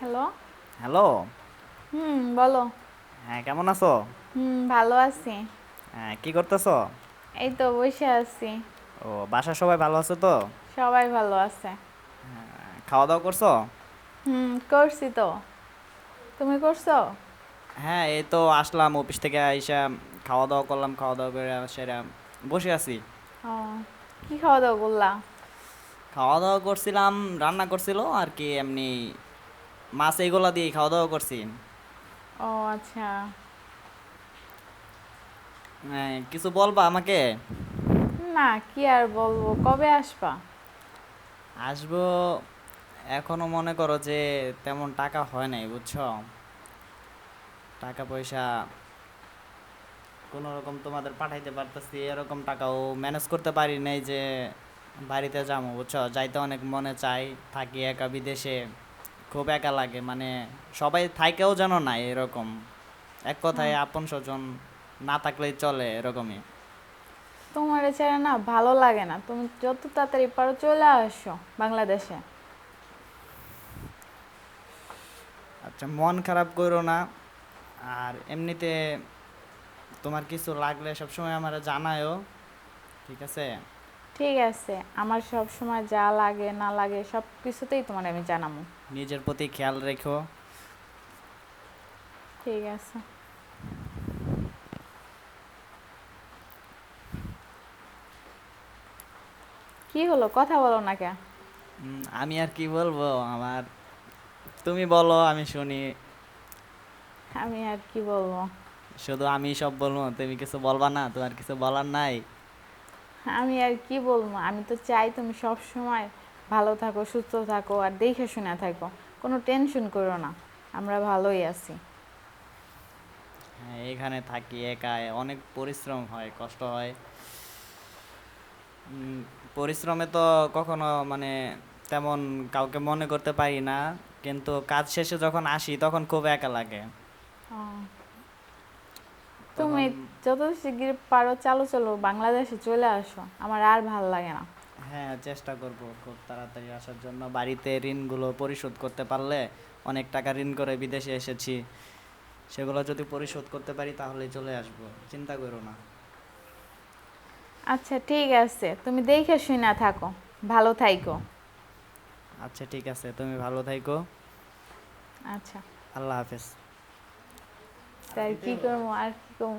Hello? Hello? হুম বলো। হ্যাঁ কেমন আছো? হুম ভালো আছি। হ্যাঁ কি করতেছো? এই তো বসে আছি। ও বাসার সবাই ভালো আছে তো? সবাই ভালো আছে। হ্যাঁ, খাওয়া দাওয়া করছ? হুম করছি তো। তুমি করছ? হ্যাঁ এই তো আসলাম অফিস থেকে আইসা খাওয়া দাওয়া করলাম খাওয়া দাওয়া করে সেরা বসে আছি। ও কি খাওয়া দাওয়া করলা? খাওয়া দাওয়া করছিলাম রান্না করছিল আর কি এমনি মাছ এইগুলা দিয়ে খাওয়া দাওয়া করছি। ও আচ্ছা। হ্যাঁ, কিছু বলবা আমাকে? না কি আর বলব কবে আসবা? আসব এখনও মনে করো যে তেমন টাকা হয় নাই বুঝছ? টাকা পয়সা কোনো রকম তোমাদের পাঠাইতে পারতেছি এরকম টাকাও ম্যানেজ করতে পারি নাই যে বাড়িতে যাব বুঝছ? যাইতে অনেক মনে চাই থাকি একা বিদেশে। খুব একা লাগে মানে সবাই থাকেও যেন নাই এরকম। এক কথায় আপন স্বজন না থাকলেই চলে এরকমই। তোমার এছাড়া না ভালো লাগে না। তুমি যত তাড়াতাড়ি পারো চলে আসো বাংলাদেশে। আচ্ছা মন খারাপ করো না। আর এমনিতে তোমার কিছু লাগলে সবসময় আমার জানায়ও ঠিক আছে? ঠিক আছে আমার সব সময় যা লাগে না লাগে সব কিছুতেই তোমার আমি জানাব। নিজের প্রতি খেয়াল রেখো। ঠিক আছে। কি হলো? কথা বলো না কে আমি আর কি বলব? আমার তুমি বলো আমি শুনি। আমি আর কি বলব? শুধু আমি সব বলব তুমি কিছু বলবা না তোমার কিছু বলার নাই। আমি আর কি বলব? আমি তো চাই তুমি সব সময় ভালো থাকো সুস্থ থাকো আর দেখে শুনে থাকো। কোনো টেনশন করো না। আমরা ভালোই আছি। হ্যাঁ এখানে থাকি একা অনেক পরিশ্রম হয় কষ্ট হয়। পরিশ্রমে তো কখনো মানে তেমন কাউকে মনে করতে পারি না। কিন্তু কাজ শেষে যখন আসি তখন খুব একা লাগে। তুমি যত শিগগির পারো চালো চলো বাংলাদেশে চলে আসো। আমার আর ভালো লাগে না। হ্যাঁ চেষ্টা করব খুব তাড়াতাড়ি আসার জন্য। বাড়িতে ঋণগুলো পরিশোধ করতে পারলে অনেক টাকা ঋণ করে বিদেশে এসেছি। সেগুলো যদি পরিশোধ করতে পারি তাহলে চলে আসব চিন্তা করো না। আচ্ছা ঠিক আছে। তুমি দেখে শুনে থাকো। ভালো থাইকো। আচ্ছা ঠিক আছে। তুমি ভালো থাইকো। আচ্ছা। আল্লাহ হাফেজ। তাই কি করব আর কি করব?